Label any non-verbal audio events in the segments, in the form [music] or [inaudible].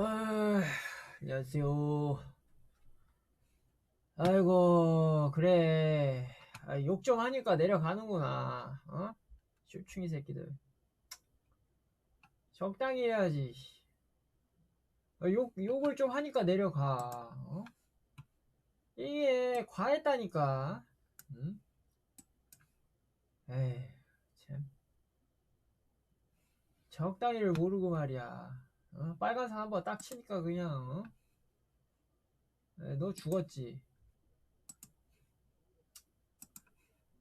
아, 안녕하세요. 아이고, 그래. 아, 욕좀 하니까 내려가는구나. 어? 쭈충이 새끼들. 적당히 해야지. 아, 욕, 욕을 좀 하니까 내려가. 어? 이게 과했다니까. 응? 에이, 참. 적당히를 모르고 말이야. 어? 빨간색 한번 딱 치니까 그냥 어? 에, 너 죽었지.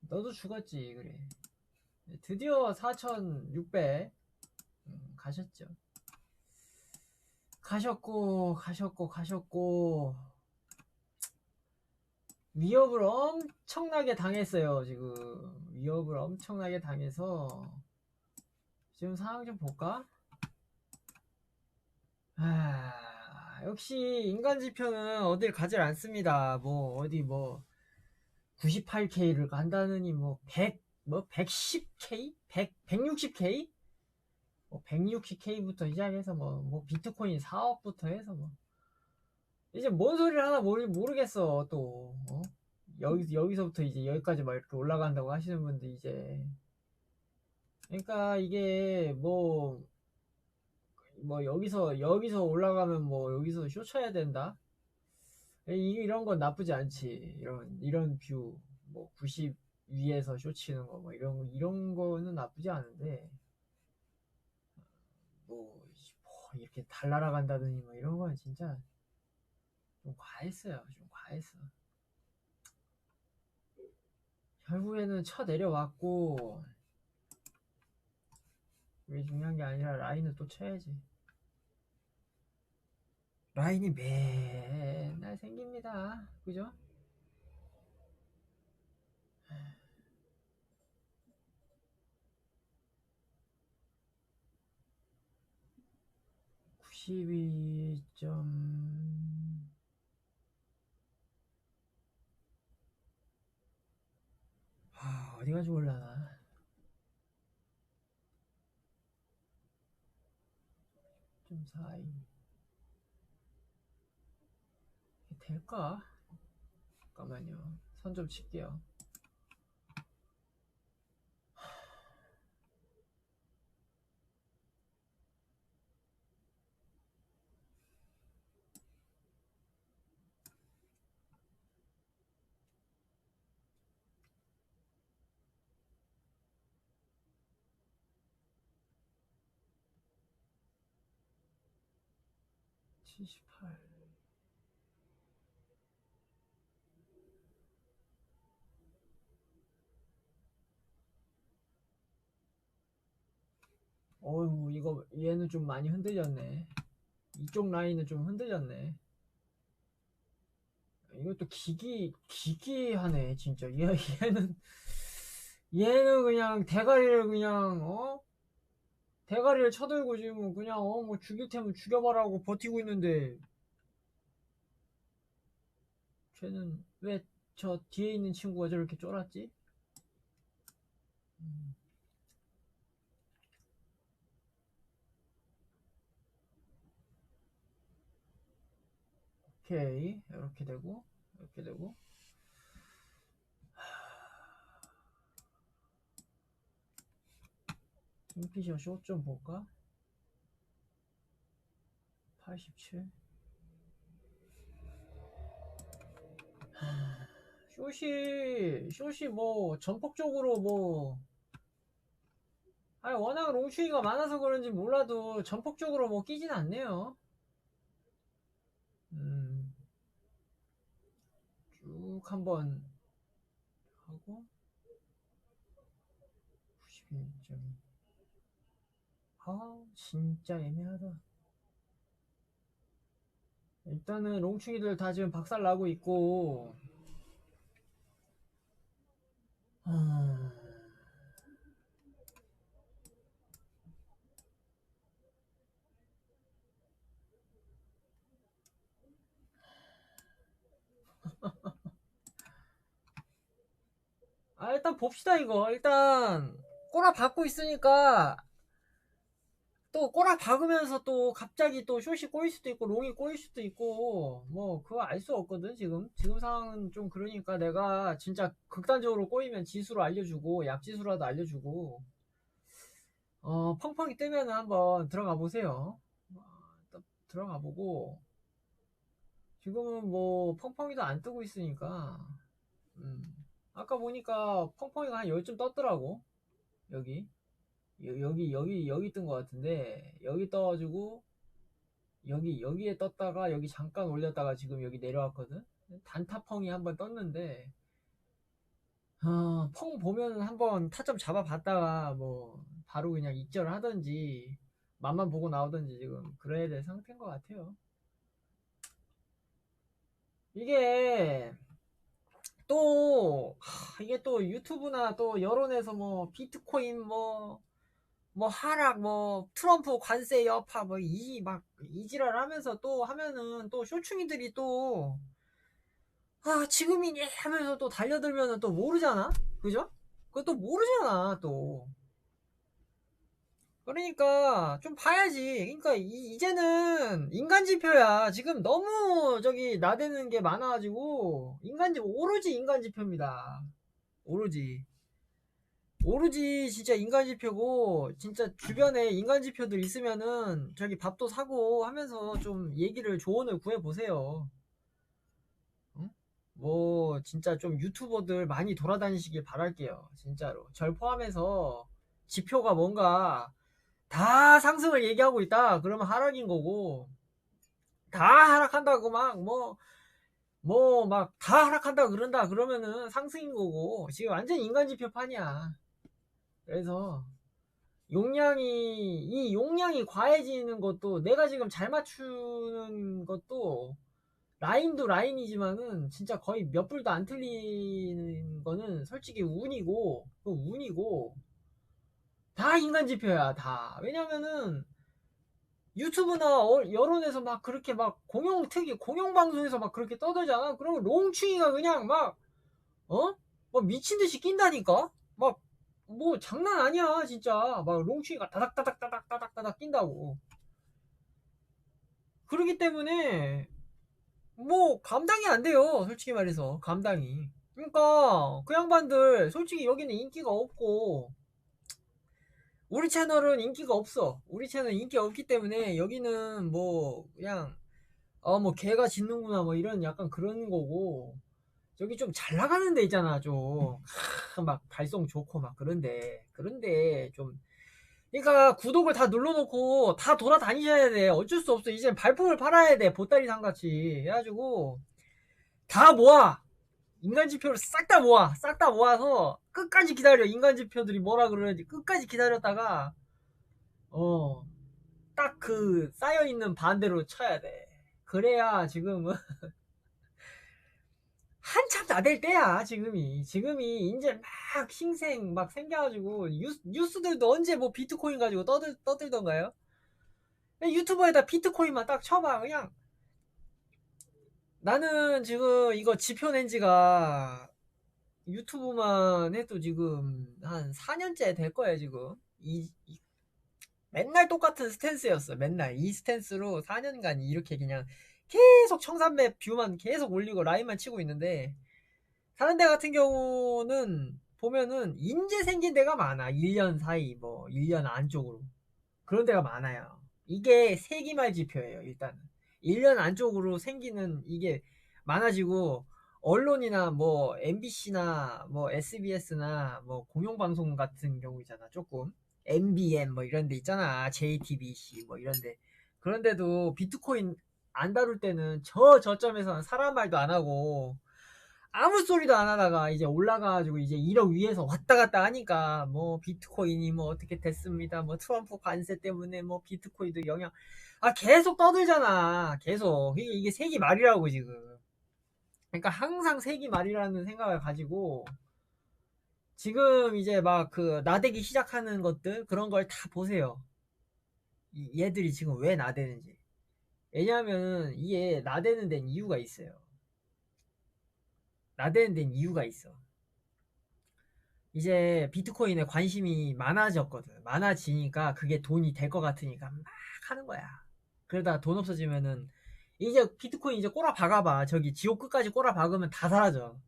너도 죽었지 그래. 드디어 4,600 음, 가셨죠. 가셨고 가셨고 가셨고 위협을 엄청나게 당했어요 지금 위협을 엄청나게 당해서 지금 상황 좀 볼까? 아, 역시 인간 지표는 어딜 가질 않습니다. 뭐 어디 뭐 98K를 간다느니 뭐 100, 뭐 110K? 100, 160K? 뭐 160K부터 시작해서 뭐, 뭐 비트코인 4억부터 해서 뭐 이제 뭔 소리를 하나 모르, 모르겠어 또 어? 여기, 여기서부터 이제 여기까지 막 이렇게 올라간다고 하시는 분들 이제 그러니까 이게 뭐 뭐 여기서 여기서 올라가면 뭐 여기서 쇼 쳐야 된다. 이- 이런 건 나쁘지 않지. 이런 이런 뷰뭐 90 위에서 쇼 치는 거 뭐 이런 거- 이런 거는 나쁘지 않은데 뭐, 뭐 이렇게 달나라 간다더니 뭐 이런 건 진짜 좀 과했어요. 좀 과했어. 결국에는 쳐 내려왔고 그게 중요한 게 아니라 라인을 또 쳐야지. 라인이 맨날 생깁니다. 그죠? 구십이 점 아, 어디 가지고 올라나? 좀 사이 이게 될까? 잠깐만요. 선 좀 칠게요. 칠십팔 어휴, 이거, 얘는 좀 많이 흔들렸네. 이쪽 라인은 좀 흔들렸네. 이것도 기기, 기기하네, 진짜. 얘, 얘는, 얘는 그냥 대가리를 그냥, 어? 대가리를 쳐들고 지금 그냥, 어, 뭐 죽일 테면 죽여봐라고 버티고 있는데, 쟤는 왜 저 뒤에 있는 친구가 저렇게 쫄았지? 음. 오케이. 이렇게 되고 이렇게 되고. 킹피셔 숏좀 볼까? 87 숏이 숏이 뭐 전폭적으로 뭐. 아니 워낙 롱추이가 많아서 그런지 몰라도 전폭적으로 뭐 끼진 않네요 음, 쭉 한번 하고 91.2아 진짜 애매하다. 일단은 롱충이들 다 지금 박살 나고 있고 아... 아 일단 봅시다 이거. 일단 꼬라 받고 있으니까 또 꼬라 박으면서 또 갑자기 또 숏이 꼬일 수도 있고 롱이 꼬일 수도 있고 뭐 그거 알 수 없거든 지금. 지금 상황은 좀 그러니까 내가 진짜 극단적으로 꼬이면 지수로 알려주고 약지수라도 알려주고. 어 펑펑이 뜨면은 한번 들어가 보세요. 어, 또 들어가 보고. 지금은 뭐 펑펑이도 안 뜨고 있으니까. 음 아까 보니까 펑펑이가 한 열쯤 떴더라고. 여기. 여- 여기 여기 여기 뜬 것 같은데 여기 떠가지고 여기 여기에 떴다가 여기 잠깐 올렸다가 지금 여기 내려왔거든. 단타펑이 한번 떴는데 어, 펑 보면은 한번 타점 잡아봤다가 뭐 바로 그냥 익절을 하든지 맛만 보고 나오든지 지금 그래야 될 상태인 것 같아요. 이게 또 하, 이게 또 유튜브나 또 여론에서 뭐 비트코인 뭐뭐 하락 뭐 트럼프 관세 여파 뭐 이 막 이지랄 하면서 또 하면은 또 쇼충이들이 또 아 지금이니 하면서 또 달려들면은 또 모르잖아 그죠? 그것도 모르잖아 또 그러니까 좀 봐야지. 그러니까 이, 이제는 인간지표야. 지금 너무 저기 나대는 게 많아가지고 인간지 오로지 인간지표입니다. 오로지. 오로지 진짜 인간지표고 진짜 주변에 인간지표들 있으면은 저기 밥도 사고 하면서 좀 얘기를 조언을 구해 보세요. 응? 뭐 진짜 좀 유튜버들 많이 돌아다니시길 바랄게요. 진짜로. 절 포함해서 지표가 뭔가 다 상승을 얘기하고 있다. 그러면 하락인 거고. 다 하락한다고 막 뭐 뭐 막 다 하락한다 그런다 그러면은 상승인 거고. 지금 완전 인간지표판이야. 그래서 용량이 이 용량이 과해지는 것도 내가 지금 잘 맞추는 것도 라인도 라인이지만은 진짜 거의 몇 불도 안 틀리는 거는 솔직히 운이고 그 운이고 다 인간 지표야 다. 왜냐면은 유튜브나 어- 여론에서 막 그렇게 막 공영 특이 공영 방송에서 막 그렇게 떠들잖아. 그러면 롱충이가 그냥 막 어? 막 미친 듯이 낀다니까? 막 뭐 장난 아니야 진짜. 막 롱충이가 따닥따닥 따닥 따닥 따닥 낀다고. 그러기 때문에 뭐 감당이 안 돼요 솔직히 말해서. 감당이. 그러니까 그 양반들 솔직히 여기는 인기가 없고 우리 채널은 인기가 없어. 우리 채널 인기 없기 때문에 여기는 뭐 그냥 어 뭐 개가 짖는구나 뭐 이런 약간 그런 거고. 저기 좀 잘 나가는 데 있잖아 좀. 막 발성 좋고 막 그런데. 그런데 좀 그러니까 구독을 다 눌러놓고 다 돌아다니셔야 돼. 어쩔 수 없어. 이제 발품을 팔아야 돼. 보따리 상같이 해가지고 다 모아 인간지표를 싹 다 모아 싹 다 모아서 끝까지 기다려. 인간지표들이 뭐라 그러는지 끝까지 기다렸다가 어 딱 그 쌓여있는 반대로 쳐야 돼. 그래야 지금은 [laughs] 한참 나댈 때야 지금이. 지금이 이제 막 신생 막 생겨가지고 뉴스, 뉴스들도 언제 뭐 비트코인 가지고 떠들, 떠들던가요? 유튜버에다 비트코인만 딱 쳐봐 그냥 나는 지금 이거 지표 낸 지가 유튜브만 해도 지금 한 4년째 될 거예요 지금. 이, 이- 맨날 똑같은 스탠스였어 맨날. 이 스탠스로 4년간 이렇게 그냥 계속 청산배 뷰만 계속 올리고 라인만 치고 있는데 다른 데 같은 경우는 보면은 인제 생긴 데가 많아. 1년 사이 뭐 1년 안쪽으로. 그런 데가 많아요. 이게 세기말 지표예요 일단은 1년 안쪽으로 생기는 이게 많아지고 언론이나 뭐 MBC나 뭐 SBS나 뭐 공영방송 같은 경우잖아 조금. MBN 뭐 이런 데 있잖아. JTBC 뭐 이런 데. 그런데도 비트코인 안 다룰 때는 저 저점에서는 사람 말도 안 하고 아무 소리도 안 하다가 이제 올라가가지고 이제 1억 위에서 왔다 갔다 하니까 뭐 비트코인이 뭐 어떻게 됐습니다. 뭐 트럼프 관세 때문에 뭐 비트코인도 영향 아 계속 떠들잖아. 계속 이게 이게 세기 말이라고 지금. 그러니까 항상 세기 말이라는 생각을 가지고 지금 이제 막 그 나대기 시작하는 것들 그런 걸 다 보세요. 이- 얘들이 지금 왜 나대는지. 왜냐하면 이게 나대는 데는 이유가 있어요. 나대는 데는 이유가 있어. 이제 비트코인에 관심이 많아졌거든. 많아지니까 그게 돈이 될 것 같으니까 막 하는 거야. 그러다 돈 없어지면은 이제 비트코인 이제 꼬라 박아봐. 저기 지옥 끝까지 꼬라 박으면 다 사라져.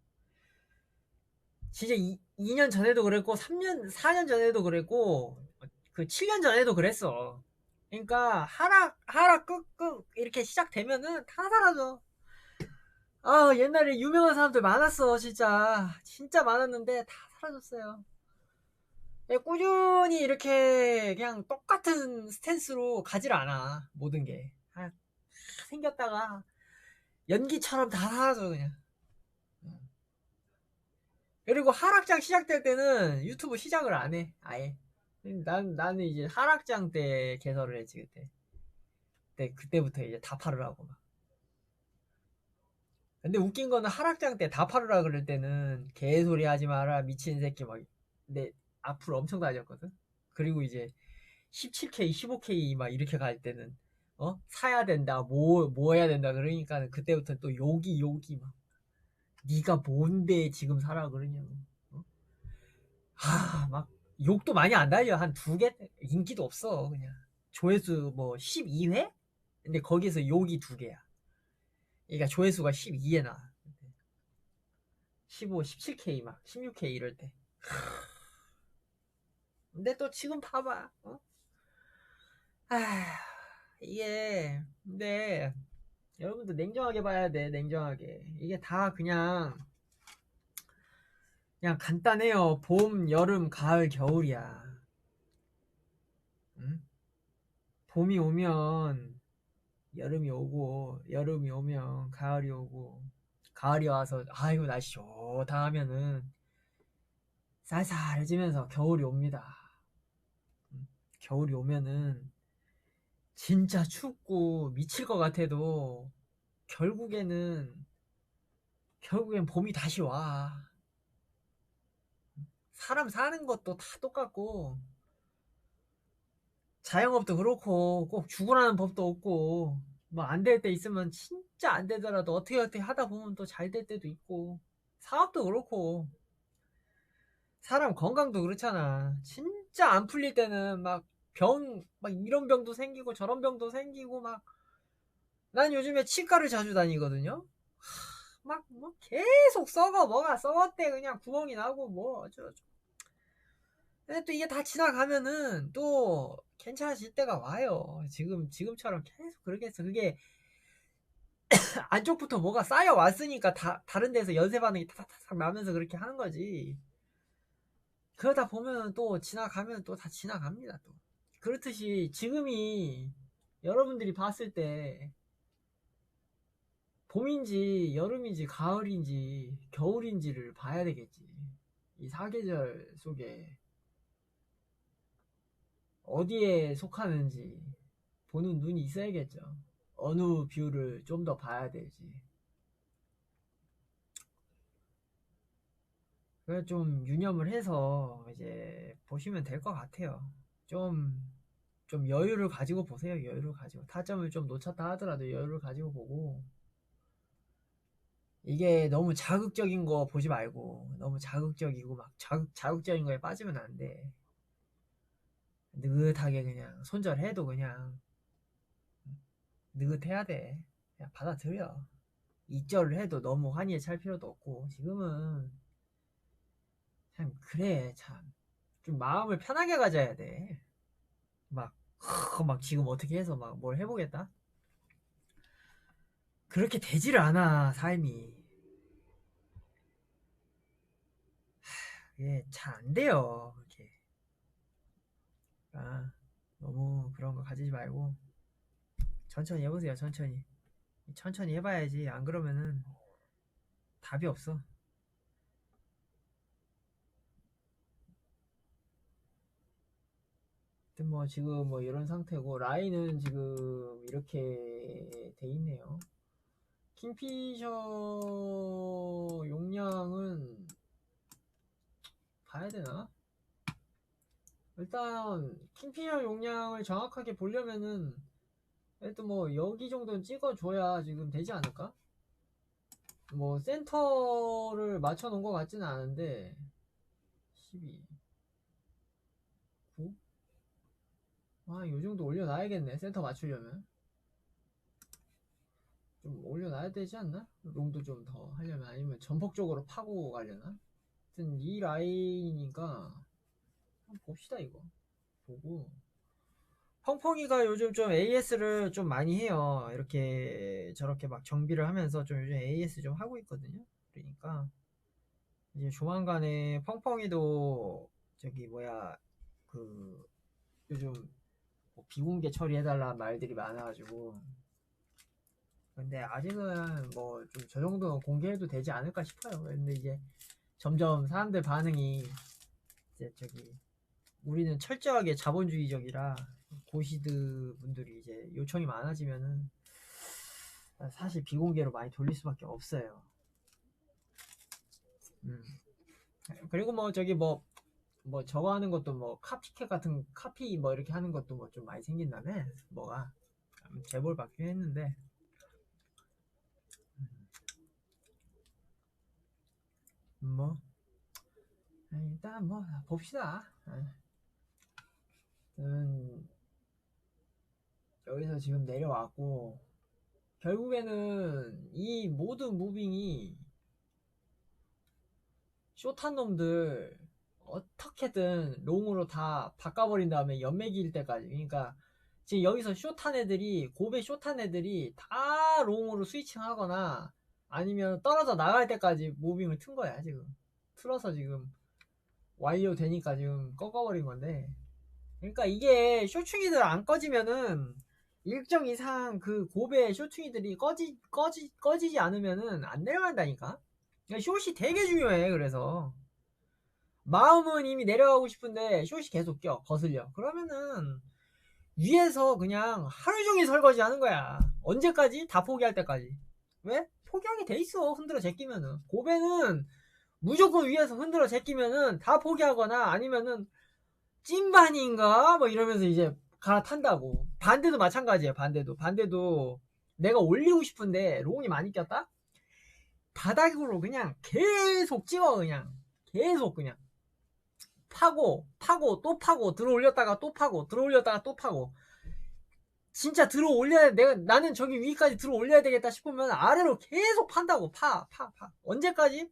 진짜 2, 2년 전에도 그랬고 3년 4년 전에도 그랬고 그 7년 전에도 그랬어. 그러니까 하락 하락 끝끝 이렇게 시작되면은 다 사라져. 아 옛날에 유명한 사람들 많았어 진짜 진짜 많았는데 다 사라졌어요. 예, 꾸준히 이렇게 그냥 똑같은 스탠스로 가질 않아 모든 게 아, 생겼다가 연기처럼 다 사라져 그냥. 그리고 하락장 시작될 때는 유튜브 시작을 안 해. 아예. 난, 나는 이제 하락장 때 개설을 했지, 그때. 그때, 그때부터 이제 다 팔으라고 막. 근데 웃긴 거는 하락장 때 다 팔으라 그럴 때는 개소리 하지 마라, 미친 새끼 막. 근데 앞으로 엄청 다녔거든? 그리고 이제 17K, 15K 막 이렇게 갈 때는, 어? 사야 된다, 뭐, 뭐 해야 된다, 그러니까 그때부터 또 욕이, 욕이 막. 네가 뭔데 지금 사라 그러냐고. 어? 하, 막 욕도 많이 안 달려. 한 두 개 인기도 없어 그냥. 조회수 뭐 12회? 근데 거기서 욕이 두 개야. 그러니까 조회수가 12에 나. 15, 17K 막 16K 이럴 때. 근데 또 지금 봐봐. 어? 아, 이게 근데 여러분들 냉정하게 봐야 돼, 냉정하게. 이게 다 그냥, 그냥 간단해요. 봄, 여름, 가을, 겨울이야. 응? 봄이 오면, 여름이 오고, 여름이 오면, 가을이 오고, 가을이 와서, 아이고, 날씨 좋다 하면은, 쌀쌀해지면서 겨울이 옵니다. 응? 겨울이 오면은, 진짜 춥고 미칠 것 같아도 결국에는 결국엔 봄이 다시 와. 사람 사는 것도 다 똑같고 자영업도 그렇고 꼭 죽으라는 법도 없고 뭐 안 될 때 있으면 진짜 안 되더라도 어떻게 어떻게 하다 보면 또 잘 될 때도 있고 사업도 그렇고 사람 건강도 그렇잖아. 진짜 안 풀릴 때는 막 병, 막 이런 병도 생기고 저런 병도 생기고 막, 난 요즘에 치과를 자주 다니거든요? 하, 막, 뭐, 계속 썩어, 뭐가 썩었대, 그냥 구멍이 나고, 뭐, 어쩌죠. 근데 또 이게 다 지나가면은 또 괜찮아질 때가 와요. 지금, 지금처럼 계속 그러겠어. 그게, [coughs] 안쪽부터 뭐가 쌓여왔으니까 다, 다른 데서 연쇄 반응이 타닥타닥 나면서 그렇게 하는 거지. 그러다 보면 또 지나가면 또 다 지나갑니다, 또. 그렇듯이 지금이 여러분들이 봤을 때 봄인지 여름인지 가을인지 겨울인지를 봐야 되겠지. 이 사계절 속에 어디에 속하는지 보는 눈이 있어야겠죠. 어느 뷰를 좀 더 봐야 되지. 그래 좀 유념을 해서 이제 보시면 될 것 같아요. 좀, 좀 여유를 가지고 보세요. 여유를 가지고. 타점을 좀 놓쳤다 하더라도 여유를 가지고 보고. 이게 너무 자극적인 거 보지 말고, 너무 자극적이고, 막 자극, 자극적인 거에 빠지면 안 돼. 느긋하게 그냥, 손절해도 그냥, 느긋해야 돼. 그냥 받아들여. 이절을 해도 너무 환희에 찰 필요도 없고, 지금은, 참, 그래, 참. 좀 마음을 편하게 가져야 돼. 막, 막 지금 어떻게 해서 막 뭘 해보겠다? 그렇게 되지를 않아, 삶이. 이게 잘안 돼요, 그렇게. 아, 너무 그런 거 가지지 말고, 천천히 해보세요, 천천히. 천천히 해봐야지. 안 그러면은 답이 없어. 하여튼 뭐 지금 뭐 이런 상태고 라인은 지금 이렇게 돼 있네요. 킹피셔 용량은 봐야 되나? 일단 킹피셔 용량을 정확하게 보려면은 일단 뭐 여기 정도는 찍어줘야 지금 되지 않을까? 뭐 센터를 맞춰 놓은 것 같지는 않은데 12 아, 요 정도 올려놔야겠네. 센터 맞추려면. 좀 올려놔야 되지 않나? 롱도 좀 더 하려면 아니면 전폭적으로 파고 가려나? 하여튼 이 라인이니까 한번 봅시다 이거 보고 펑펑이가 요즘 좀 AS를 좀 많이 해요 이렇게 저렇게 막 정비를 하면서 좀 요즘 AS 좀 하고 있거든요 그러니까 이제 조만간에 펑펑이도 저기 뭐야 그 요즘 뭐 비공개 처리해달라 말들이 많아가지고 근데 아직은 뭐 좀 저 정도는 공개해도 되지 않을까 싶어요. 근데 이제 점점 사람들 반응이 이제 저기 우리는 철저하게 자본주의적이라 고시드 분들이 이제 요청이 많아지면은 사실 비공개로 많이 돌릴 수밖에 없어요. 음. 그리고 뭐 저기 뭐 뭐 저거 하는 것도 뭐 카피캣 같은 카피 뭐 이렇게 하는 것도 뭐 좀 많이 생긴다며? 뭐가? 제볼 받긴 했는데. 뭐? 일단 뭐 봅시다. 음, 여기서 지금 내려왔고 결국에는 이 모든 무빙이 쇼탄 놈들 어떻게든 롱으로 다 바꿔버린 다음에 연맥일 때까지. 그러니까 지금 여기서 쇼탄 애들이 고배 쇼탄 애들이 다 롱으로 스위칭 하거나 아니면 떨어져 나갈 때까지 무빙을 튼 거야 지금. 틀어서 지금 완료 되니까 지금 꺾어버린 건데. 그러니까 이게 쇼충이들 안 꺼지면은 일정 이상 그 고배 쇼충이들이 꺼지 꺼지 꺼지지 않으면은 안 내려간다니까? 그러니까 숏이 되게 중요해 그래서 마음은 이미 내려가고 싶은데 숏이 계속 껴 거슬려. 그러면은 위에서 그냥 하루 종일 설거지 하는 거야. 언제까지? 다 포기할 때까지. 왜? 포기하게 돼 있어 흔들어 제끼면은. 고배는 무조건 위에서 흔들어 제끼면은 다 포기하거나 아니면은 찐반인가? 뭐 이러면서 이제 갈아탄다고. 반대도 마찬가지예요 반대도. 반대도 내가 올리고 싶은데 롱이 많이 꼈다? 바닥으로 그냥 계속 찍어 그냥. 계속 그냥 파고 파고 또 파고 들어 올렸다가 또 파고 들어 올렸다가 또 파고. 진짜 들어 올려야 내가 나는 저기 위까지 들어 올려야 되겠다 싶으면 아래로 계속 판다고. 파 파, 파. 언제까지?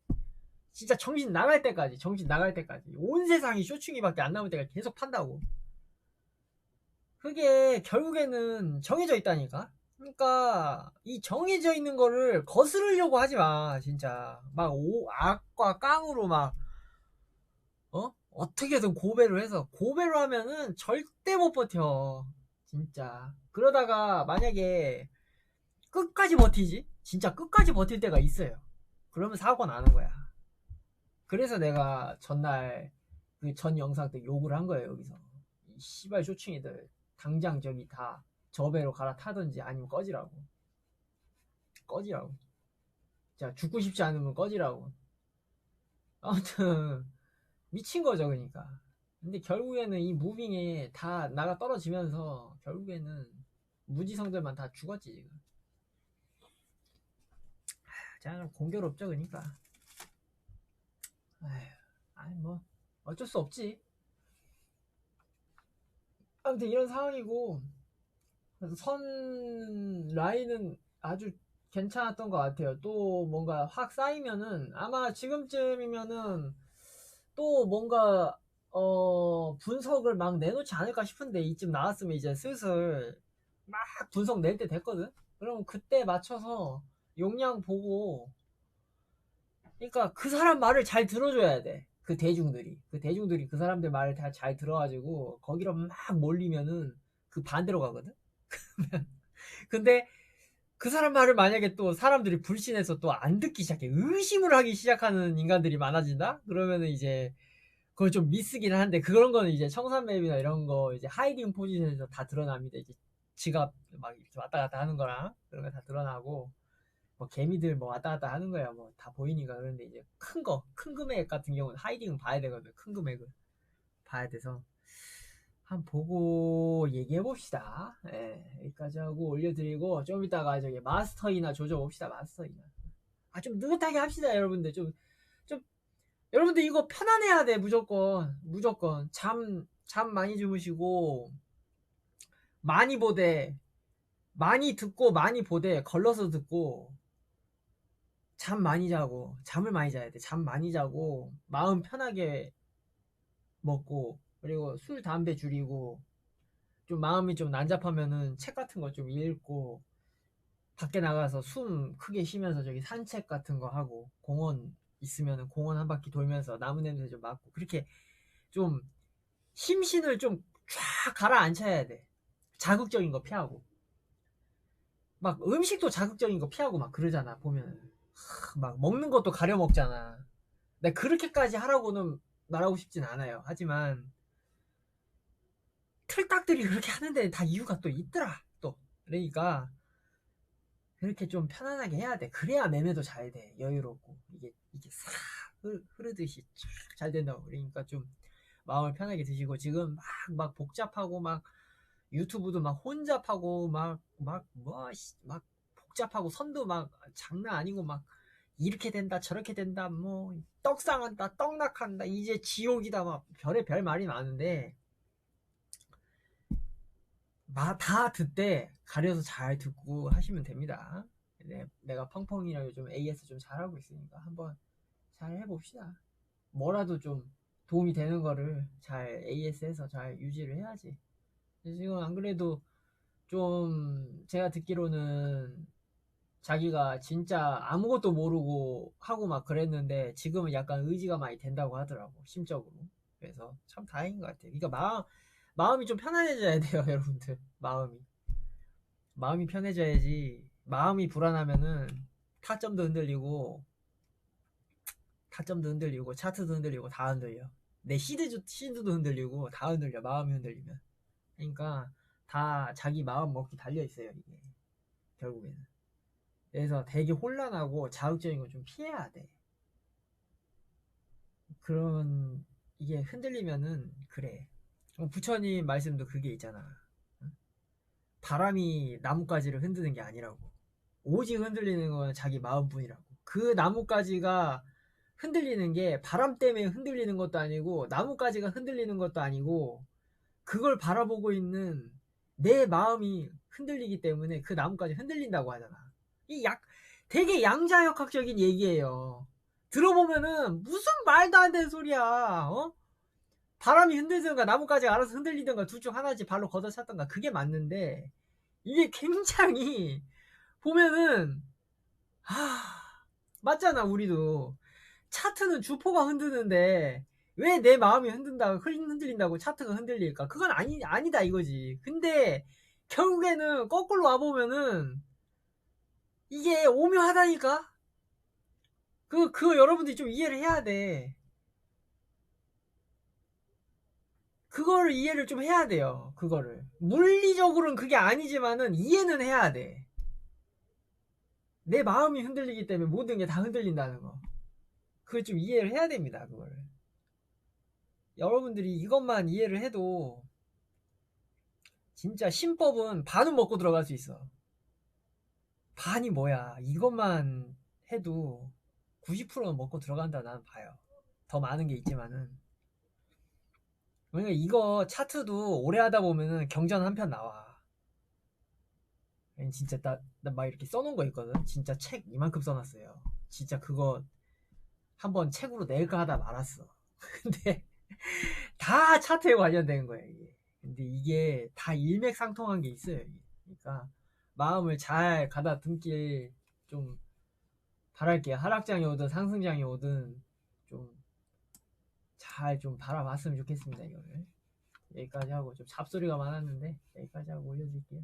진짜 정신 나갈 때까지 정신 나갈 때까지. 온 세상이 쇼충이밖에 안 남을 때까지 계속 판다고. 그게 결국에는 정해져 있다니까? 그러니까 이 정해져 있는 거를 거스르려고 하지 마 진짜. 막 오, 악과 깡으로 막 어? 어떻게든 고배로 해서 고배로 하면은 절대 못 버텨. 진짜. 그러다가 만약에 끝까지 버티지? 진짜 끝까지 버틸 때가 있어요. 그러면 사고 나는 거야. 그래서 내가 전날 그 전 영상 때 욕을 한 거예요 여기서. 이 씨발 쇼충이들. 당장 저기 다 저배로 갈아타든지 아니면 꺼지라고. 꺼지라고. 자 죽고 싶지 않으면 꺼지라고. 아무튼 미친 거죠 그러니까. 근데 결국에는 이 무빙에 다 나가 떨어지면서 결국에는 무지성들만 다 죽었지 지금. 자 공교롭죠 그러니까. 아휴 아니 뭐 어쩔 수 없지. 아무튼 이런 상황이고 선 라인은 아주 괜찮았던 것 같아요. 또 뭔가 확 쌓이면은 아마 지금쯤이면은 또 뭔가 어 분석을 막 내놓지 않을까 싶은데 이쯤 나왔으면 이제 슬슬 막 분석 낼 때 됐거든. 그럼 그때 맞춰서 용량 보고 그러니까 그 사람 말을 잘 들어줘야 돼. 그 대중들이 그 대중들이 그 사람들 말을 다 잘 들어가지고 거기로 막 몰리면은 그 반대로 가거든. [laughs] 근데 그 사람 말을 만약에 또 사람들이 불신해서 또 안 듣기 시작해 의심을 하기 시작하는 인간들이 많아진다? 그러면은 이제 그걸 좀 미스긴 한데 그런 거는 이제 청산맵이나 이런 거 이제 하이딩 포지션에서 다 드러납니다. 이제 지갑 막 이렇게 왔다 갔다 하는 거랑 그런 거 다 드러나고 뭐 개미들 뭐 왔다 갔다 하는 거야. 뭐 다 보이니까. 그런데 이제 큰 거 큰 금액 같은 경우는 하이딩은 봐야 되거든. 큰 금액을 봐야 돼서 한 보고 얘기해 봅시다. 예, 여기까지 하고 올려드리고 좀 이따가 저기 마스터이나 조져 봅시다. 마스터이나. 아 좀 느긋하게 합시다, 여러분들. 좀 좀 여러분들 이거 편안해야 돼 무조건 무조건 잠 잠 많이 주무시고 많이 보되 많이 듣고 많이 보되 걸러서 듣고 잠 많이 자고 잠을 많이 자야 돼 잠 많이 자고 마음 편하게 먹고 그리고 술 담배 줄이고 좀 마음이 좀 난잡하면은 책 같은 거 좀 읽고 밖에 나가서 숨 크게 쉬면서 저기 산책 같은 거 하고 공원 있으면은 공원 한 바퀴 돌면서 나무 냄새 좀 맡고 그렇게 좀 심신을 좀 쫙 가라앉혀야 돼. 자극적인 거 피하고. 막 음식도 자극적인 거 피하고 막 그러잖아 보면은. 하, 막 먹는 것도 가려 먹잖아. 내가 그렇게까지 하라고는 말하고 싶진 않아요. 하지만 틀딱들이 그렇게 하는데 다 이유가 또 있더라 또. 그러니까 그렇게 좀 편안하게 해야 돼. 그래야 매매도 잘 돼. 여유롭고. 이게 이게 싹 흐- 흐르듯이 쫙잘 된다고. 그러니까 좀 마음을 편하게 드시고 지금 막 막 복잡하고 막 유튜브도 막 혼잡하고 막 막뭐막 복잡하고 선도 막 장난 아니고 막 이렇게 된다 저렇게 된다 뭐 떡상한다 떡락한다 이제 지옥이다 막 별의 별 말이 많은데 마, 다 듣되 가려서 잘 듣고 하시면 됩니다. 네, 내가 펑펑이랑 요즘 AS 좀 잘하고 있으니까 한번 잘 해봅시다. 뭐라도 좀 도움이 되는 거를 잘 AS에서 잘 유지를 해야지. 지금 안 그래도 좀 제가 듣기로는 자기가 진짜 아무것도 모르고 하고 막 그랬는데 지금은 약간 의지가 많이 된다고 하더라고 심적으로 그래서 참 다행인 것 같아요 그러니까 마음 마음이 좀 편안해져야 [laughs] 돼요 여러분들. 마음이. 마음이 편해져야지. 마음이 불안하면은 타점도 흔들리고 타점도 흔들리고 차트도 흔들리고 다 흔들려. 내 시드 시드도 흔들리고 다 흔들려 마음이 흔들리면. 그러니까 다 자기 마음 먹기 달려 있어요 이게. 결국에는. 그래서 되게 혼란하고 자극적인 거좀 피해야 돼. 그런 이게 흔들리면은 그래. 어, 부처님 말씀도 그게 있잖아. 응? 바람이 나뭇가지를 흔드는 게 아니라고. 오직 흔들리는 건 자기 마음뿐이라고. 그 나뭇가지가 흔들리는 게 바람 때문에 흔들리는 것도 아니고 나뭇가지가 흔들리는 것도 아니고 그걸 바라보고 있는 내 마음이 흔들리기 때문에 그 나뭇가지 흔들린다고 하잖아. 이 약, 되게 양자역학적인 얘기예요. 들어보면은 무슨 말도 안 되는 소리야, 어? 바람이 흔들든가 나뭇가지가 알아서 흔들리든가 둘 중 하나지 발로 걷어찼던가 그게 맞는데 이게 굉장히 보면은 하 맞잖아 우리도 차트는 주포가 흔드는데 왜 내 마음이 흔든다 흔들린다고 차트가 흔들릴까 그건 아니 아니다 이거지 근데 결국에는 거꾸로 와보면은 이게 오묘하다니까? 그, 그거 여러분들이 좀 이해를 해야 돼. 그거를 이해를 좀 해야 돼요. 그거를. 물리적으로는 그게 아니지만은 이해는 해야 돼. 내 마음이 흔들리기 때문에 모든 게 다 흔들린다는 거. 그걸 좀 이해를 해야 됩니다. 그거를. 여러분들이 이것만 이해를 해도 진짜 신법은 반은 먹고 들어갈 수 있어. 반이 뭐야. 이것만 해도 90%는 먹고 들어간다 나는 봐요. 더 많은 게 있지만은. 그러니까 이거 차트도 오래 하다 보면은 경전 한 편 나와. 진짜 나, 나막 이렇게 써놓은 거 있거든. 진짜 책 이만큼 써놨어요. 진짜 그거 한번 책으로 낼까 하다 말았어. 근데 다 차트에 관련된 거야 이게. 근데 이게 다 일맥상통한 게 있어요. 이게. 그러니까 마음을 잘 가다듬길 좀 바랄게요. 하락장이 오든 상승장이 오든 좀 잘 좀 바라봤으면 좋겠습니다. 이거를 여기까지 하고 좀 잡소리가 많았는데 여기까지 하고 올려드릴게요.